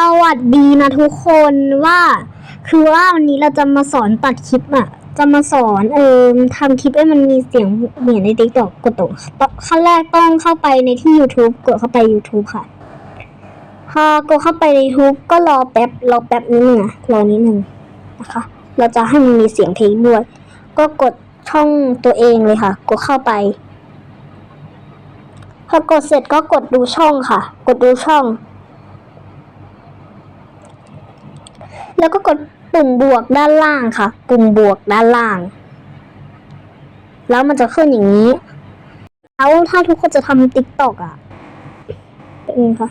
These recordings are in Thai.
สวัสดีนะทุกคนว่า คือว่าวันนี้เราจะมาสอนตัดคลิปอะจะมาสอนเออทำคลิปให้มันมีเสียงเหมือนในติ๊กต็อกกดตรงขั้นแรกต้องเข้าไปในที่ YouTube กดเข้าไป YouTube ค่ะ พอกดเข้าไปใน YouTube ก็รอแป๊บรอแป๊บนิดนึงอะรอนิดนึงนะคะ เราจะให้มันมีเสียงเพลงด้วย ก็กดช่องตัวเองเลยค่ะ กดเข้าไปพอกดเสร็จก็กดดูช่องค่ะ กดดูช่อง แล้วก็กดปุ่มบวกด้านล่างค่ะ ปุ่มบวกด้านล่าง แล้วมันจะขึ้นอย่างนี้ แล้วถ้าทุกคนจะทำติ๊กตอกอะ เป็นไงคะ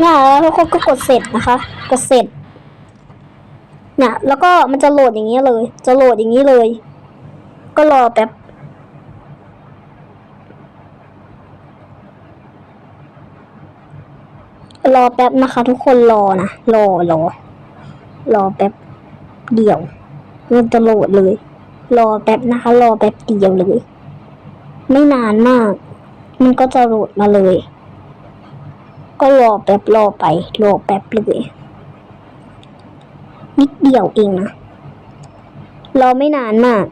เนี่ยแล้วทุกคนก็กดเสร็จนะคะ กดเสร็จเนี่ยแล้วก็มันจะโหลดอย่างนี้เลย จะโหลดอย่างนี้เลย ก็รอแป๊บรอแป๊บนะคะ ทุกคนรอนะรอรอรอแป๊บเดียวมันจะโหลดเลย รอแป๊บนะคะ รอแป๊บเดียวเลย ไม่นานมาก มันก็จะโหลดมาเลย ก็รอแป๊บรอไปรอแป๊บเลยนิดเดียวเองนะรอไม่นานมาก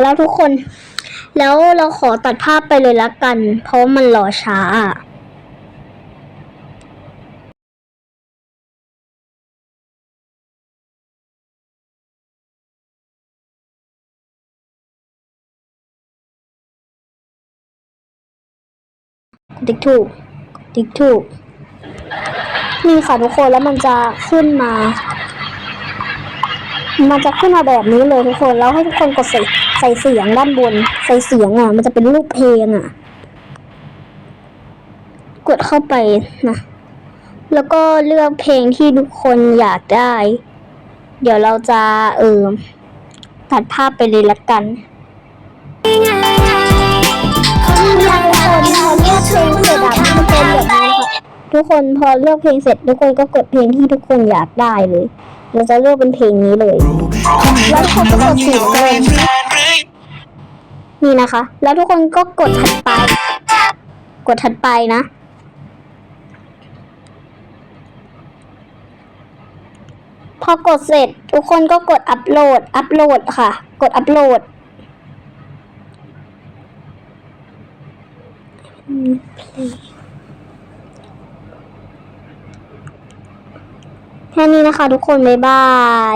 แล้วทุกคน แล้วเราขอตัดภาพไปเลยละกัน เพราะมันรอช้าอะติ๊กถูกติ๊กถูก นี่ค่ะทุกคนแล้วมันจะขึ้นมา มันจะขึ้นมาแบบนี้เลยทุกคน แล้วให้ทุกคนกดใส่ใส่เสียงด้านบน ใส่เสียงอะ มันจะเป็นรูปเพลงอะ กดเข้าไปนะแล้วก็เลือกเพลงที่ทุกคนอยากได้ เดี๋ยวเราจะเออตัดภาพไปเลยละกันทุกคนพอเลือกเพลงเสร็จอะมันเป็นแบบ ทุกคนพอเลือกเพลงเสร็จทุกคนก็กดเพลงที่ทุกคนอยากได้เลย เราจะเลือกเป็นเพลงนี้เลย แล้วทุกคนก็กดสีเงินนี่นะคะ แล้วทุกคนก็กดถัดไป กดถัดไปนะพอกดเสร็จทุกคนก็กดอัปโหลด อัปโหลดค่ะ กดอัปโหลด แค่นี้นะคะทุกคน บ๊ายบาย